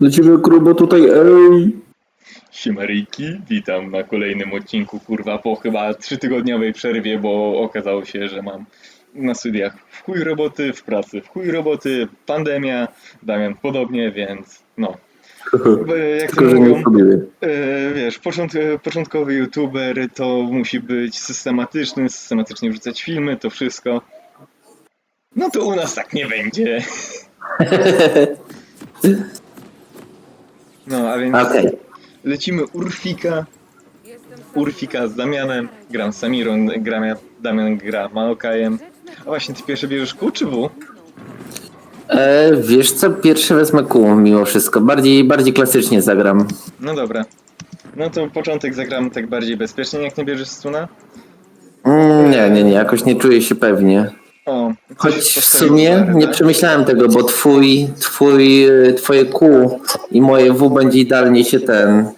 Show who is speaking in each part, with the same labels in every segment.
Speaker 1: Lecimy grubo tutaj, ej!
Speaker 2: Siemariki, witam na kolejnym odcinku, kurwa, po chyba trzytygodniowej przerwie, bo okazało się, że mam na studiach w chuj roboty, w pracy w chuj roboty, pandemia, Damian podobnie, więc no. Jak to
Speaker 1: Tylko, że nie
Speaker 2: mówią, e, wiesz, począt, e, początkowy youtuber to musi być systematyczny, systematycznie wrzucać filmy, to wszystko. No to u nas tak nie będzie. No, a więc...
Speaker 1: Okej.
Speaker 2: Lecimy Urfika. Urfika z Damianem. Gram Samirą, gram ja, Damian gra Maokajem. A właśnie, ty pierwszy bierzesz Q czy W?
Speaker 1: E, wiesz co, pierwszy wezmę kół mimo wszystko. Bardziej, bardziej klasycznie zagram.
Speaker 2: No dobra. No to początek zagramy tak bardziej bezpiecznie, jak nie bierzesz stuna.
Speaker 1: Mm, nie, nie, nie, jakoś nie czuję się pewnie.
Speaker 2: O,
Speaker 1: Choć w sumie nie przemyślałem tego, bo twój, twój, e, twoje kół i moje W będzie idealnie się ten...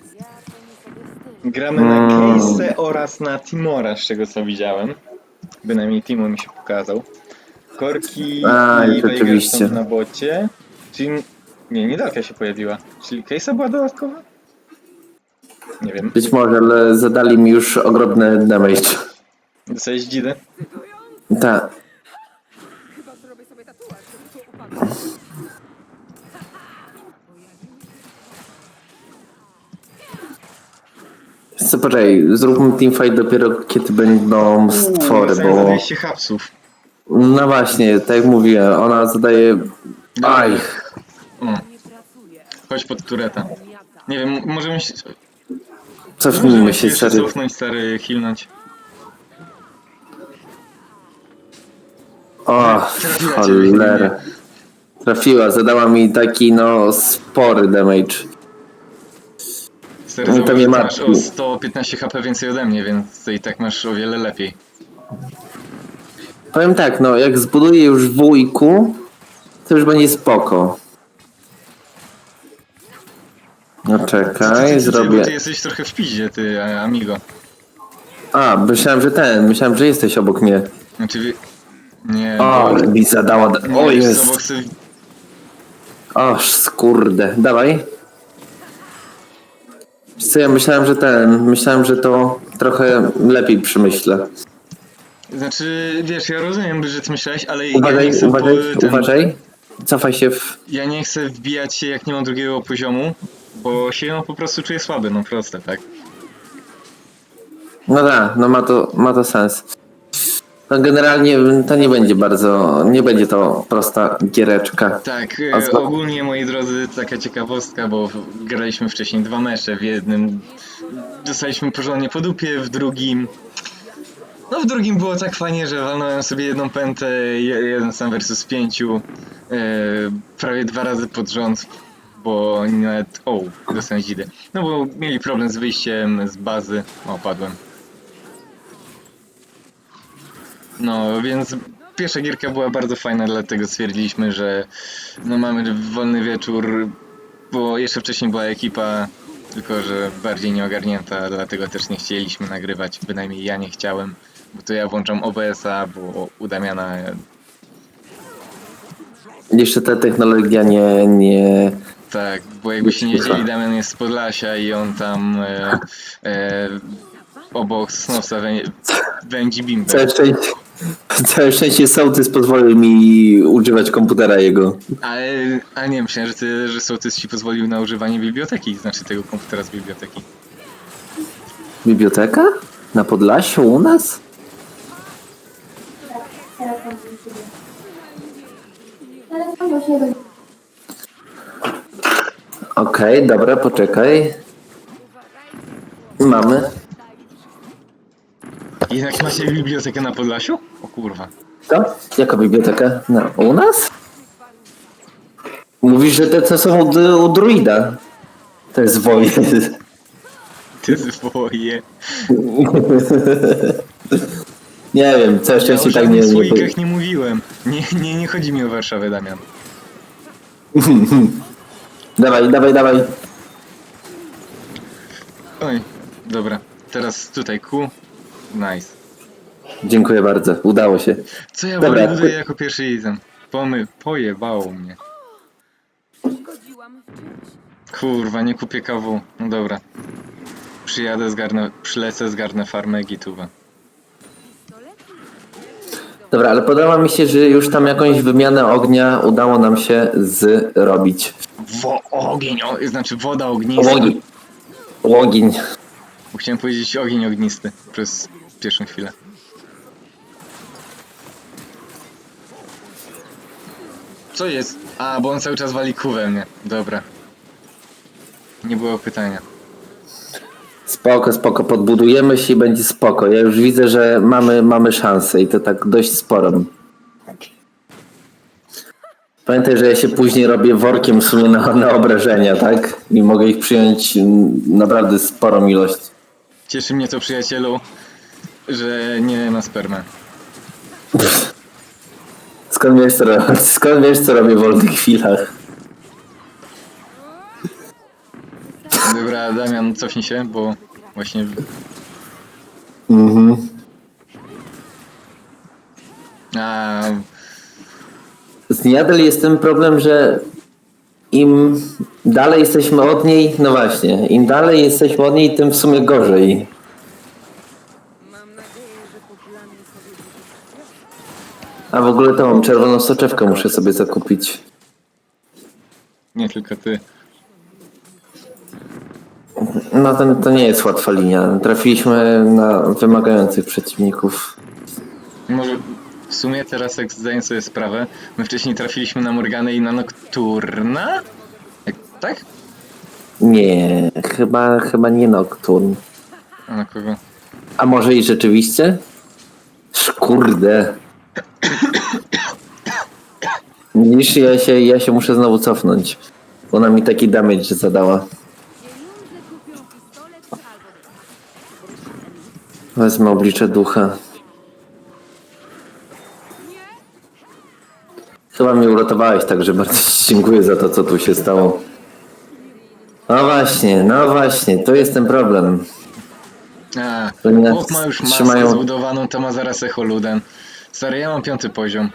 Speaker 2: Gramy na
Speaker 1: Mm.
Speaker 2: Casey oraz na Timora, z czego co widziałem. Bynajmniej Timon mi się pokazał. Korki
Speaker 1: A,
Speaker 2: i Veigar
Speaker 1: rzeczywiście.
Speaker 2: są na bocie. Czyli... Nie, Nidalka się pojawiła. Czyli Case'a była dodatkowa? Nie wiem.
Speaker 1: Być może, ale zadali mi już ogromny damage.
Speaker 2: Dostałeś dzidę?
Speaker 1: Tak.
Speaker 3: Chyba zrobię sobie tatuaż, żeby to upadło.
Speaker 1: Co poczekaj, zróbmy teamfight dopiero kiedy będą stwory, bo...
Speaker 2: 200 hapsów.
Speaker 1: No właśnie, tak jak mówiłem, ona zadaje... Aj,
Speaker 2: O, chodź pod tureta. Nie wiem, możemy się...
Speaker 1: cofnijmy się, serio.
Speaker 2: cofnąć, stary, healnąć.
Speaker 1: O, cholera. Trafiła, zadała mi taki, no, spory damage.
Speaker 2: Stary,
Speaker 1: No
Speaker 2: zobacz, że masz o 115 HP więcej ode mnie, więc to i tak masz o wiele lepiej.
Speaker 1: Powiem tak, no, jak zbuduję już W i Q, to już będzie spoko. No
Speaker 2: Ty, ty,
Speaker 1: czekaj,
Speaker 2: ty, Ty,
Speaker 1: zrobię...
Speaker 2: bo ty jesteś trochę w piździe, ty, a- amigo.
Speaker 1: A, myślałem, że ten, myślałem, że jesteś obok mnie.
Speaker 2: Znaczy, nie,
Speaker 1: O,
Speaker 2: bo...
Speaker 1: mi zadała...
Speaker 2: nie,
Speaker 1: O,
Speaker 2: wiesz co,
Speaker 1: jest!
Speaker 2: bo chcę...
Speaker 1: O, skurde, dawaj. Co ja myślałem, że ten, myślałem, że to trochę lepiej przemyślę.
Speaker 2: Znaczy, wiesz, ja rozumiem, że ty myślałeś, ale ja nie
Speaker 1: Uważaj,
Speaker 2: chcę...
Speaker 1: uważaj,
Speaker 2: po- ten-
Speaker 1: uważaj. Cofaj się w...
Speaker 2: Ja nie chcę wbijać się, jak nie mam drugiego poziomu, bo się no, po prostu czuję słaby, no proste, tak?
Speaker 1: No tak, no ma to, ma to sens. No generalnie to nie będzie bardzo, nie będzie to prosta giereczka.
Speaker 2: Tak, e, ogólnie moi drodzy, taka ciekawostka, bo graliśmy wcześniej dwa mecze, w jednym dostaliśmy porządnie po dupie, w drugim... No w drugim było tak fajnie, że walnąłem sobie jedną pętę, je- jeden sam versus pięciu, e, prawie dwa razy pod rząd, bo nawet... O, dostałem dzidę. No bo mieli problem z wyjściem z bazy, o, padłem. No, więc pierwsza gierka była bardzo fajna, dlatego stwierdziliśmy, że no mamy wolny wieczór, bo jeszcze wcześniej była ekipa, tylko że bardziej nieogarnięta, dlatego też nie chcieliśmy nagrywać, bynajmniej ja nie chciałem, bo to ja włączam OBS-a, bo u Damiana
Speaker 1: Jeszcze ta technologia nie, nie...
Speaker 2: tak, bo jakbyście nie wiedzieli, Damian jest z Podlasia i on tam e, e, obok Snowsa wę- wędzi bimbę.
Speaker 1: Całe szczęście, całe szczęście sołtys pozwolił mi używać komputera jego.
Speaker 2: Ale, a nie, myślałem, że, ty, że sołtys ci pozwolił na używanie biblioteki, znaczy tego komputera z biblioteki.
Speaker 1: Biblioteka? Na Podlasiu u nas? Okej, dobra, poczekaj. Mamy.
Speaker 2: Jednak macie bibliotekę na Podlasiu? O kurwa.
Speaker 1: Co? Jaka biblioteka? No, u nas? Mówisz, że te co są u, u druida. To jest woje.
Speaker 2: Ty zwoje.
Speaker 1: Nie wiem, całe
Speaker 2: Ja o
Speaker 1: szczęście tak
Speaker 2: żadnych
Speaker 1: nie, nie,
Speaker 2: słoikach nie mówiłem. Nie, nie, nie chodzi mi o Warszawę, Damian.
Speaker 1: Dawaj, dawaj, dawaj.
Speaker 2: Oj, dobra. Teraz tutaj Q. Nice.
Speaker 1: Dziękuję bardzo, udało się.
Speaker 2: Co ja
Speaker 1: Dobra,
Speaker 2: buduję
Speaker 1: ty-
Speaker 2: jako pierwszy item? Pomy, pojebało mnie.
Speaker 3: Uszkodziłam Byłam w czymś.
Speaker 2: Kurwa, nie kupię kawu. No dobra. Przyjadę, zgarnę, przylecę, zgarnę farmę gitówę.
Speaker 1: Dobra, ale podoba mi się, że już tam jakąś wymianę ognia udało nam się zrobić.
Speaker 2: Wo ogień, o, znaczy woda ognista.
Speaker 1: Łogień.
Speaker 2: Bo Chciałem powiedzieć ogień ognisty przez pierwszą chwilę. Co jest? A, bo on cały czas wali ku we mnie. Dobra. Nie było pytania.
Speaker 1: Spoko, spoko, podbudujemy się i będzie spoko. Ja już widzę, że mamy, mamy szansę i to tak dość sporą. Pamiętaj, że ja się później robię workiem w sumie na, na obrażenia, tak? I mogę ich przyjąć naprawdę sporą ilość.
Speaker 2: Cieszy mnie to, przyjacielu, że nie na spermę.
Speaker 1: Skąd wiesz, co, ro- skąd wiesz, co robię w wolnych chwilach?
Speaker 2: Dobra, Damian, cofnij się, bo właśnie...
Speaker 1: Mhm.
Speaker 2: A,
Speaker 1: Z Niadel jest ten problem, że im dalej jesteśmy od niej, no właśnie, im dalej jesteśmy od niej, tym w sumie gorzej.
Speaker 3: Mam nadzieję, że po planie sobie wrócisz.
Speaker 1: A w ogóle tą czerwoną soczewkę muszę sobie zakupić.
Speaker 2: nie tylko ty.
Speaker 1: No to, to nie jest łatwa linia. Trafiliśmy na wymagających przeciwników.
Speaker 2: Może w sumie teraz jak zdaję sobie sprawę, my wcześniej trafiliśmy na Morganę i na Nocturna? Jak- Tak?
Speaker 1: Nie, chyba, chyba nie Nocturn.
Speaker 2: A na kogo?
Speaker 1: A może i rzeczywiście? Szkurde. Niż ja się, ja się muszę znowu cofnąć. Ona mi taki damage zadała. Wezmę oblicze ducha. Chyba mnie uratowałeś, także bardzo ci dziękuję za to, co tu się stało. No właśnie, no właśnie, to jest ten problem.
Speaker 2: A, ma już maskę
Speaker 1: trzymają-
Speaker 2: zbudowaną, to ma zaraz echoluden. Stary, ja mam piąty poziom.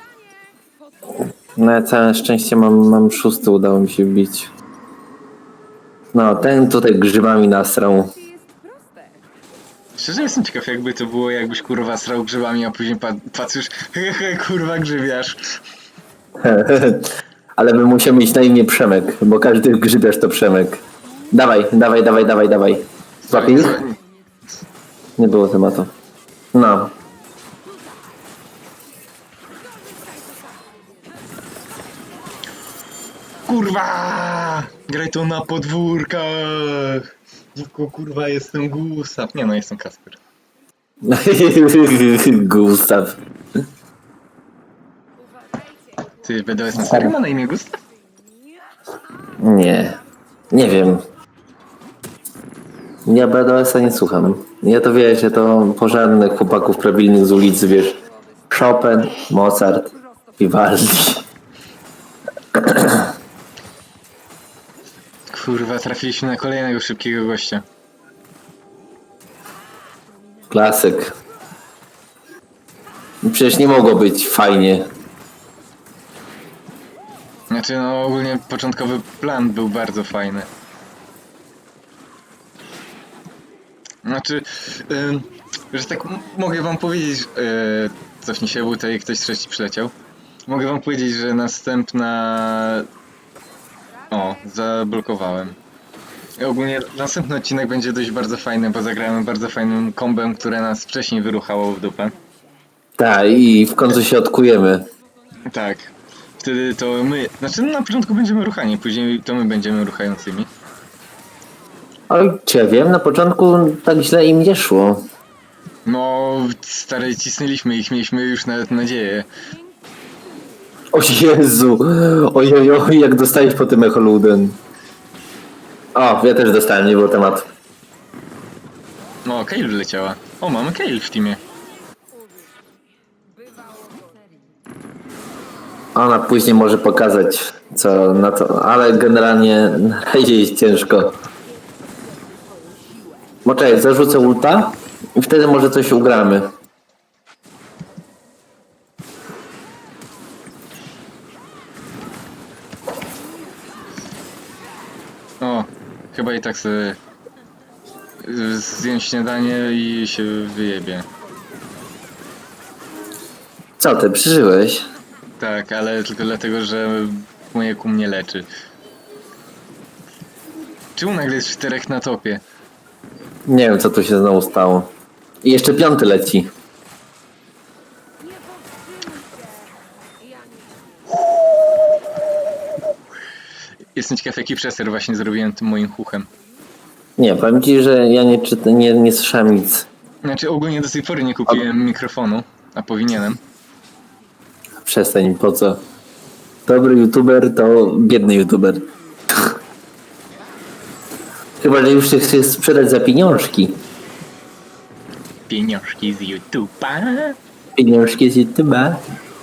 Speaker 1: No ja całe szczęście mam, mam szósty, udało mi się wbić. No, ten tutaj grzybami nasrał.
Speaker 2: Szczerze jestem ciekaw, jakby to było, jakbyś kurwa srał grzybami, a później pa patrzysz, hehe, kurwa grzybiarz.
Speaker 1: Ale my musimy iść na imię Przemek, bo każdy grzybiarz to Przemek. Dawaj, dawaj, dawaj, dawaj, dawaj. Złapię ich? Nie było tematu. No.
Speaker 2: Kurwa! Graj to na podwórkach! Tylko kurwa jestem Gustaw. Nie no, jestem Kasper.
Speaker 1: Gustaw.
Speaker 2: Ty, BDS na serio ma na imię Gustaw?
Speaker 1: Nie. Nie wiem. Ja BDS-a nie słucham. Ja to ja to pożadnych chłopaków prawilnych z ulicy, wiesz. Chopin, Mozart, Vivaldi.
Speaker 2: Kurwa, trafiliśmy na kolejnego szybkiego gościa.
Speaker 1: Klasyk. Przecież nie mogło być fajnie.
Speaker 2: Znaczy, no ogólnie początkowy plan był bardzo fajny. Znaczy, ym, że tak m- mogę wam powiedzieć, yy, cofnij się, bo tutaj ktoś trzeci przyleciał. Mogę wam powiedzieć, że następna... Zablokowałem. I ogólnie następny odcinek będzie dość bardzo fajny, bo zagrałem bardzo fajnym kombem, które nas wcześniej wyruchało w dupę.
Speaker 1: Tak, i w końcu się odkujemy.
Speaker 2: Tak. Wtedy to my, znaczy no, na początku będziemy ruchani, później to my będziemy ruchającymi.
Speaker 1: Oj, cię wiem, na początku tak źle im nie szło.
Speaker 2: No, stary, cisnęliśmy ich, mieliśmy już nawet nadzieję.
Speaker 1: O Jezu! Oj, oj, jak dostałeś po tym echoluden. O, ja też dostałem, nie było tematu.
Speaker 2: No, Kale wleciała. O, mamy Kale w teamie.
Speaker 1: Ona później może pokazać, co na to, ale generalnie na razie jest ciężko. Poczekaj, zarzucę ulta i wtedy może coś ugramy.
Speaker 2: Chyba i tak sobie zjem śniadanie i się wyjebie.
Speaker 1: Co ty, przeżyłeś?
Speaker 2: Tak, ale tylko dlatego, że moje kum mnie leczy. Czemu nagle jest czterech na topie?
Speaker 1: Nie wiem, co tu się znowu stało. I jeszcze piąty leci.
Speaker 2: Jestem ciekaw jaki przeser właśnie zrobiłem tym moim chuchem.
Speaker 1: Nie, powiem ci, że ja nie, czyta, nie, nie słyszałem nic.
Speaker 2: Znaczy ogólnie do tej pory nie kupiłem mikrofonu, a powinienem.
Speaker 1: Przestań, po co? Dobry youtuber to biedny youtuber. Chyba, że już się chce sprzedać za pieniążki.
Speaker 2: Pieniążki z YouTube'a.
Speaker 1: Pieniążki z YouTube'a.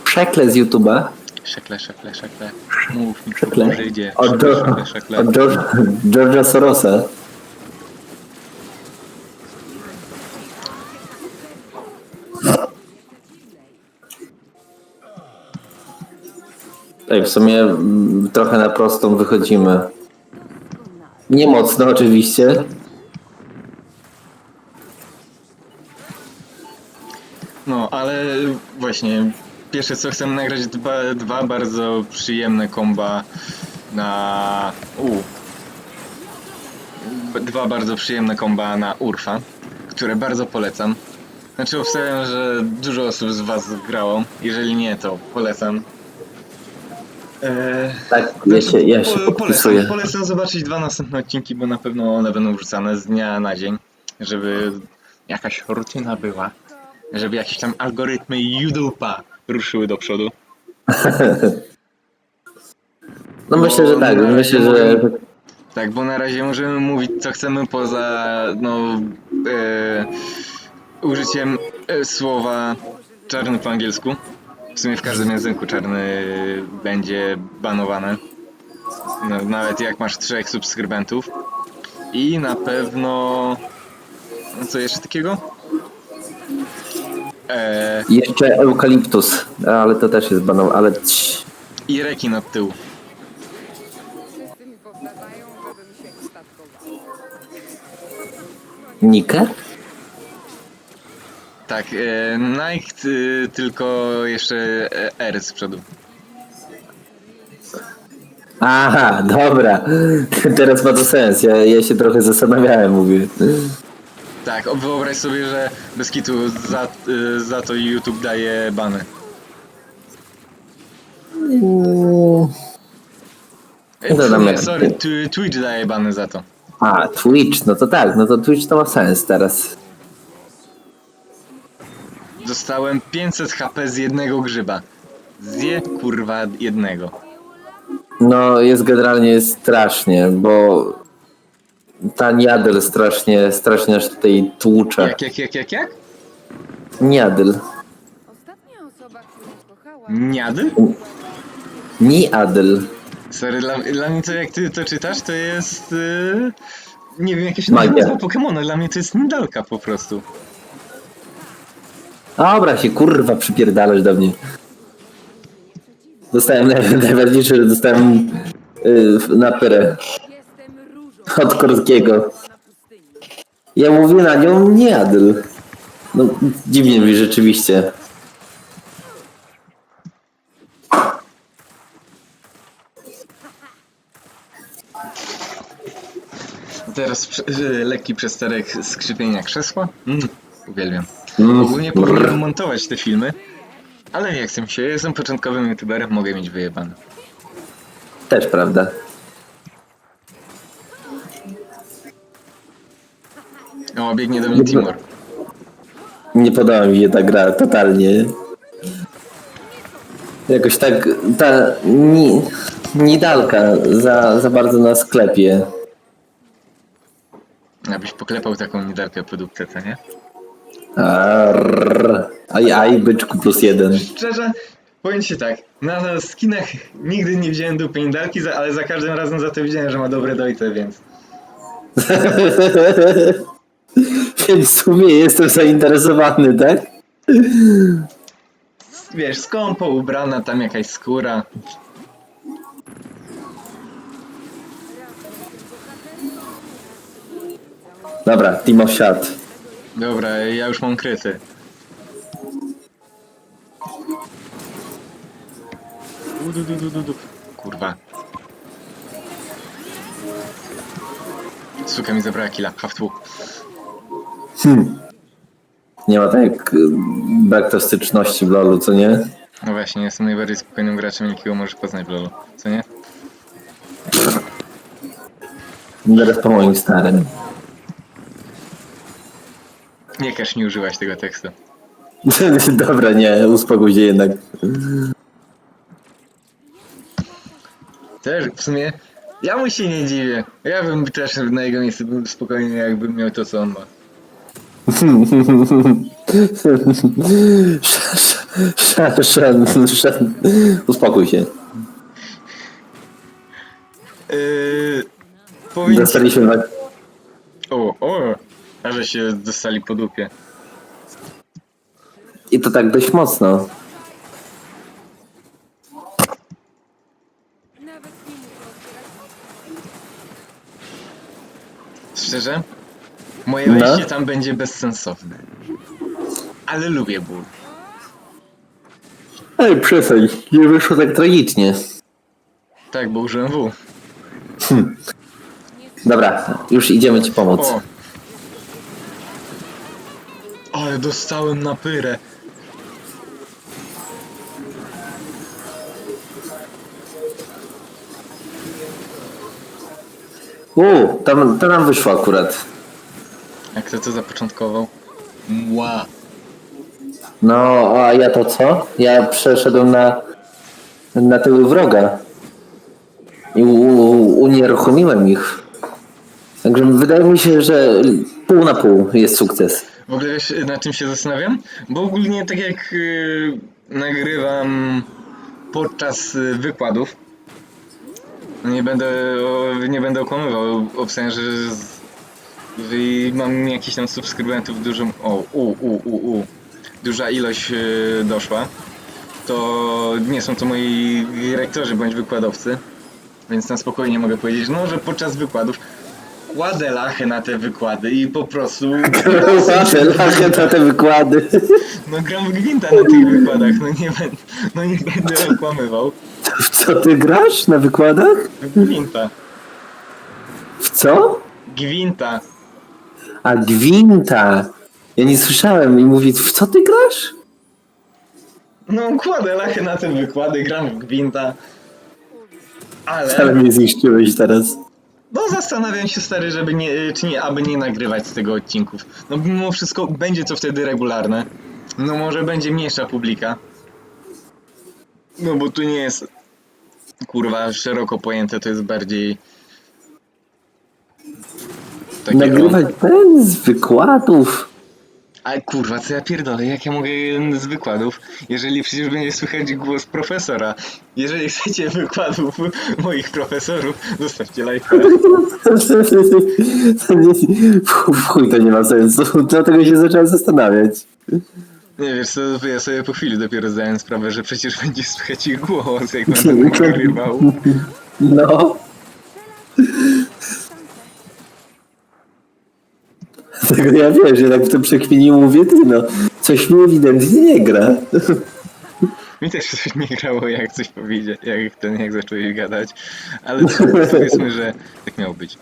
Speaker 1: Przekle z YouTube'a.
Speaker 2: Szekle, szekle, szekle. Mów mi, co idzie.
Speaker 1: Od,
Speaker 2: Szekle,
Speaker 1: George,
Speaker 2: szekle, szekle.
Speaker 1: od George, George'a Sorosa. Ej, w sumie mm, trochę na prostą wychodzimy. Nie mocno oczywiście.
Speaker 2: No, ale właśnie, pierwsze co chcę nagrać dwa, dwa bardzo przyjemne komba na U. Dwa bardzo przyjemne komba na Urfa, które bardzo polecam. Znaczy obstawiam, że dużo osób z was grało. Jeżeli nie, to polecam. Eee,
Speaker 1: Tak, ja się, ja się
Speaker 2: po- polecam, polecam zobaczyć dwa następne odcinki, bo na pewno one będą wrzucane z dnia na dzień, żeby jakaś rutyna była, żeby jakieś tam algorytmy YouTube'a ruszyły do przodu.
Speaker 1: No myślę, że tak. Myślę, że
Speaker 2: Tak, bo na razie możemy mówić co chcemy poza no, e, użyciem e, słowa czarny po angielsku. W sumie w każdym języku czarny będzie banowany. No, nawet jak masz trzech subskrybentów. I na pewno... no Co jeszcze takiego? E,
Speaker 1: jeszcze eukaliptus, ale to też jest banowe, ale cii,
Speaker 2: I rekin od tyłu.
Speaker 3: Wszyscy mi powtarzają, żebym się.
Speaker 1: Niker?
Speaker 2: Tak, e, Nike y, tylko jeszcze e, R z przodu.
Speaker 1: Aha, dobra. Teraz ma to sens. Ja, ja się trochę zastanawiałem, mówię.
Speaker 2: Tak, o, wyobraź sobie, że bez kitu za, y, za to YouTube daje bany. E,
Speaker 1: No jak-
Speaker 2: sorry, Tw- Twitch daje bany za to.
Speaker 1: A, Twitch, no to tak, no to Twitch to ma sens teraz.
Speaker 2: Dostałem 500 HP z jednego grzyba. Zje kurwa jednego.
Speaker 1: No, jest generalnie strasznie, bo ta niadel strasznie, strasznie aż tutaj tłucze.
Speaker 2: Jak, jak, jak, jak, jak?
Speaker 1: Niadel.
Speaker 3: Ostatnia osoba, którą
Speaker 2: Niady?
Speaker 1: Niadel.
Speaker 2: Sorry, dla, dla mnie to jak ty to czytasz, to jest... y, nie wiem, jakieś
Speaker 1: Magia.
Speaker 2: nazwa Pokemona. Dla mnie to jest nidalka po prostu.
Speaker 1: Dobra, się kurwa przypierdalasz do mnie. Dostałem naj- najważniejsze, że dostałem yy, na pyrę od Korskiego.
Speaker 3: pustyni.
Speaker 1: Ja mówię na nią niadel. No, dziwnie mi rzeczywiście.
Speaker 2: Teraz prze- y, lekki przesterek skrzypienia krzesła. Mm, uwielbiam.
Speaker 1: Mm,
Speaker 2: Ogólnie powinienem montować te filmy, ale nie chcę mi się. Jestem początkowym youtuberem, mogę mieć wyjebane.
Speaker 1: Też prawda.
Speaker 2: O, biegnie do mnie Timor.
Speaker 1: Nie podoba mi się ta gra totalnie. Jakoś tak ta ni, nidalka za, za bardzo na sklepie.
Speaker 2: Abyś poklepał taką niedalkę produkcję, co nie?
Speaker 1: Arr. Aj, aj, byczku plus jeden.
Speaker 2: Szczerze, powiem ci tak, na skinach nigdy nie wziąłem dupy nidalki, za- ale za każdym razem za to widziałem, że ma dobre dojce, więc...
Speaker 1: Więc w sumie jestem zainteresowany, tak?
Speaker 2: Wiesz, skąpo ubrana, tam jakaś skóra.
Speaker 1: Dobra, Team of Shot.
Speaker 2: Dobra, ja już mam kryty. Du, du, du, du, du. Kurwa. Suka mi zabrała killa, haftu.
Speaker 1: Nie ma tak jak y, brak to styczności w LoLu, co nie?
Speaker 2: No właśnie, jestem najbardziej spokojnym graczem, jakiego możesz poznać w LoLu, co nie?
Speaker 1: Zaraz po moim starym.
Speaker 2: Nie każ nie używać tego tekstu.
Speaker 1: Dobra, nie, uspokój się jednak.
Speaker 2: Też w sumie ja mu się nie dziwię. Ja bym też na jego miejscu był spokojny, jakbym miał to, co on ma.
Speaker 1: Szan, szan. Uspokój się.
Speaker 2: Yy, powinien...
Speaker 1: Dostaliśmy na...
Speaker 2: O, o! A że się dostali po dupie.
Speaker 1: I to tak dość mocno.
Speaker 2: Szczerze? Moje
Speaker 1: No.
Speaker 2: wejście tam będzie bezsensowne. Ale lubię ból.
Speaker 1: Ej, przestań, nie wyszło tak tragicznie.
Speaker 2: Tak, bo użyłem W.
Speaker 1: Dobra, już idziemy ci pomóc.
Speaker 2: O! Ale dostałem na pyrę.
Speaker 1: U, tam, to nam wyszło akurat.
Speaker 2: Kto to zapoczątkował? Mła.
Speaker 1: No, a ja to co? Ja przeszedłem na, na tyły wroga. I u, u, unieruchomiłem ich. Także wydaje mi się, że pół na pół jest sukces.
Speaker 2: W ogóle wiesz, na czym się zastanawiam? Bo ogólnie tak jak yy, nagrywam podczas y, wykładów, nie będę, o, nie będę okłamywał, obstawiam, że z, że mam jakiś tam subskrybentów dużą, o, u, u, u, u, duża ilość yy, doszła, to nie są to moi rektorzy bądź wykładowcy, więc na spokojnie mogę powiedzieć, no, że podczas wykładów kładę lachę na te wykłady i po prostu
Speaker 1: Patrzę, lachę na te wykłady.
Speaker 2: No gram w Gwinta na tych wykładach, no nie będę, no nie będę okłamywał.
Speaker 1: W co ty grasz na wykładach?
Speaker 2: W Gwinta.
Speaker 1: W co?
Speaker 2: Gwinta.
Speaker 1: A Gwinta. Ja nie słyszałem i mówi, w co ty grasz?
Speaker 2: No kładę lachy na te wykłady, gram w Gwinta.
Speaker 1: Ale
Speaker 2: Ale,
Speaker 1: mnie zniszczyłeś teraz.
Speaker 2: no zastanawiam się stary, żeby nie, czy nie, aby nie nagrywać z tego odcinków. No mimo wszystko będzie to wtedy regularne. No może będzie mniejsza publika. No bo tu nie jest, kurwa, szeroko pojęte, to jest bardziej... Takie
Speaker 1: Nagrywać ten z wykładów.
Speaker 2: Ale kurwa, co ja pierdolę, jak ja mogę z wykładów, jeżeli przecież będzie słychać głos profesora. Jeżeli chcecie wykładów moich profesorów, zostawcie lajka.
Speaker 1: W chuj to nie ma sensu, dlatego się zacząłem zastanawiać.
Speaker 2: Nie wiesz co, ja sobie po chwili dopiero zdałem sprawę, że przecież będzie słychać ich głos, jak będę nagrywał.
Speaker 1: No. Tego ja wiesz, ja tak w tym przekminiu mówię, ty no, coś mi ewidentnie nie gra.
Speaker 2: Mi też coś nie grało, jak coś powiedzieć, jak ten, jak zacząłeś gadać. Ale powiedzmy, że tak miało być.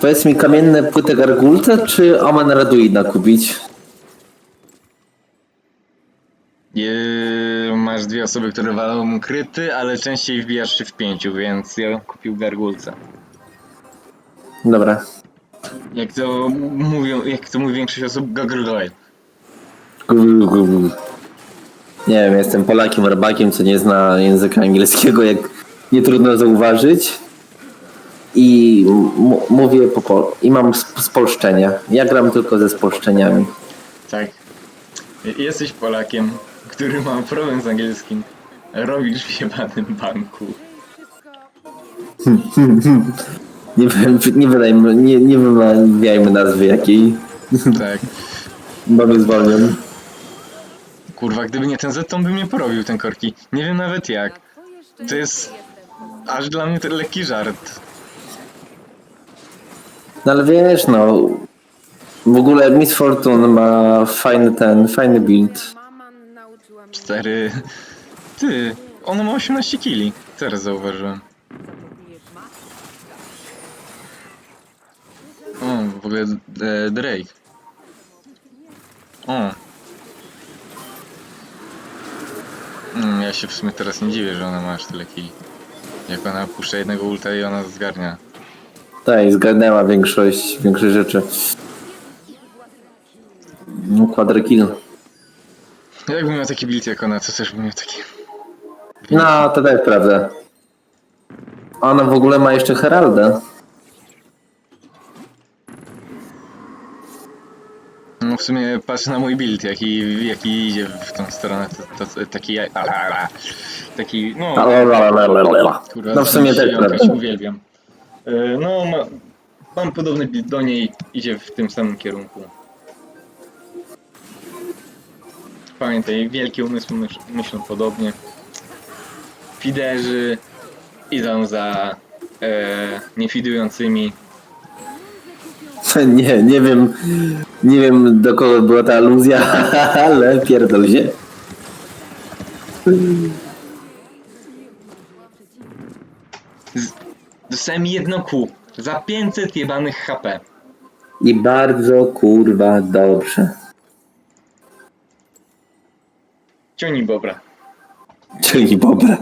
Speaker 1: Powiedz mi, kamienne płyty gargulca, czy Oman Raduina kupić?
Speaker 2: Je, masz dwie osoby, które walą kryty, ale częściej wbijasz się w pięciu, więc ja kupił gargulca.
Speaker 1: Dobra.
Speaker 2: Jak to mówią, jak to mówi większość osób, gagrgoel.
Speaker 1: Nie wiem, jestem Polakiem, rybakiem, co nie zna języka angielskiego, jak nie trudno zauważyć. I m- mówię po pol- i mam sp- spolszczenia. Ja gram tylko ze spolszczeniami.
Speaker 2: Tak. Jesteś Polakiem, który ma problem z angielskim. Robisz w jebanym banku.
Speaker 1: Nie, wiem, nie, wydajmy, nie, nie wymawiajmy nazwy jakiej,
Speaker 2: Tak.
Speaker 1: mnie zwolnią.
Speaker 2: Kurwa, gdyby nie ten Z, to on by mnie porobił, ten korki. Nie wiem nawet jak.
Speaker 3: To
Speaker 2: jest aż dla mnie to lekki żart.
Speaker 1: No ale wiesz, no. W ogóle Miss Fortune ma fajny ten, fajny build.
Speaker 2: Cztery... Ty, ona ma 18 kili. Teraz zauważyłem. W ogóle e, Drake. O. Mm, ja się w sumie teraz nie dziwię, że ona ma aż tyle kili. Jak ona puszcza jednego ulta i ona zgarnia.
Speaker 1: Tak, i zgarnęła większość, większość rzeczy. No, quadra-kill.
Speaker 2: Jakbym miał taki build jak ona, to też bym miał taki...
Speaker 1: No, to tak prawda. Ona w ogóle ma jeszcze Heralda.
Speaker 2: No w sumie patrz na mój build, jaki, jaki idzie w tą stronę, to, to, taki... Taki, no... Kurwa,
Speaker 1: No w sumie tak
Speaker 2: jakoś uwielbiam. E, No, ma, mam podobny build do niej, idzie w tym samym kierunku. Pamiętaj, wielkie umysły myśl, myślą podobnie. Fiderzy idą za e, niefidującymi.
Speaker 1: Nie, nie wiem, nie wiem do kogo była ta aluzja, ale pierdol się.
Speaker 2: Dostałem jedno kół za 500 jebanych HP.
Speaker 1: I bardzo kurwa dobrze.
Speaker 2: Ciągnij bobra.
Speaker 1: Czyli bobra.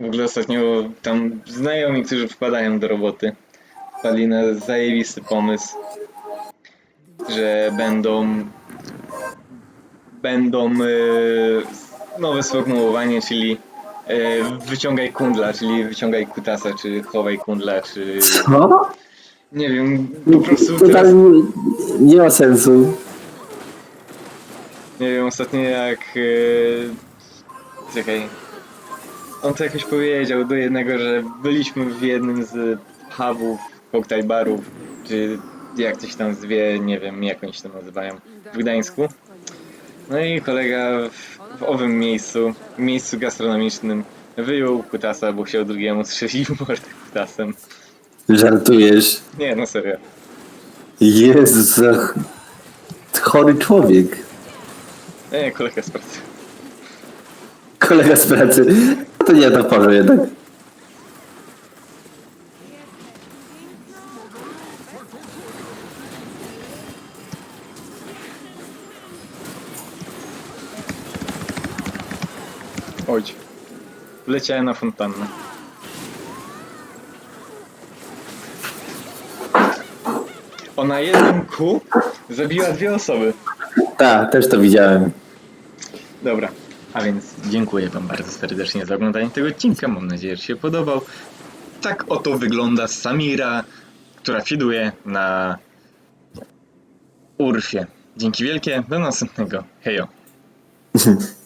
Speaker 2: W ogóle ostatnio tam znajomi, którzy wpadają do roboty, wpadli na zajebisty pomysł, że będą będą e, nowe sformułowanie, czyli e, wyciągaj kundla, czyli wyciągaj kutasa, czy chowaj kundla, czy
Speaker 1: Co?
Speaker 2: nie wiem, po prostu
Speaker 1: To
Speaker 2: teraz,
Speaker 1: nie ma sensu.
Speaker 2: nie wiem, ostatnio jak e, czekaj, on to jakoś powiedział do jednego, że byliśmy w jednym z pubów, cocktail barów, czy jak coś tam zwie, nie wiem jak oni się tam nazywają, w Gdańsku. No i kolega w, w owym miejscu, miejscu gastronomicznym, wyjął kutasa, bo chciał drugiemu strzelić w mordę kutasem.
Speaker 1: Żartujesz.
Speaker 2: Nie, no serio.
Speaker 1: Jezus, chory człowiek.
Speaker 2: Nie, kolega z pracy.
Speaker 1: Kolega z pracy. To nie to porze jednak.
Speaker 2: Wleciałem na fontannę. Ona jednym kół zabiła dwie osoby.
Speaker 1: Tak, też to widziałem.
Speaker 2: Dobra. A więc dziękuję Wam bardzo serdecznie za oglądanie tego odcinka. Mam nadzieję, że się podobał. Tak oto wygląda Samira, która fiduje na Urfie. Dzięki wielkie. Do następnego. Hejo.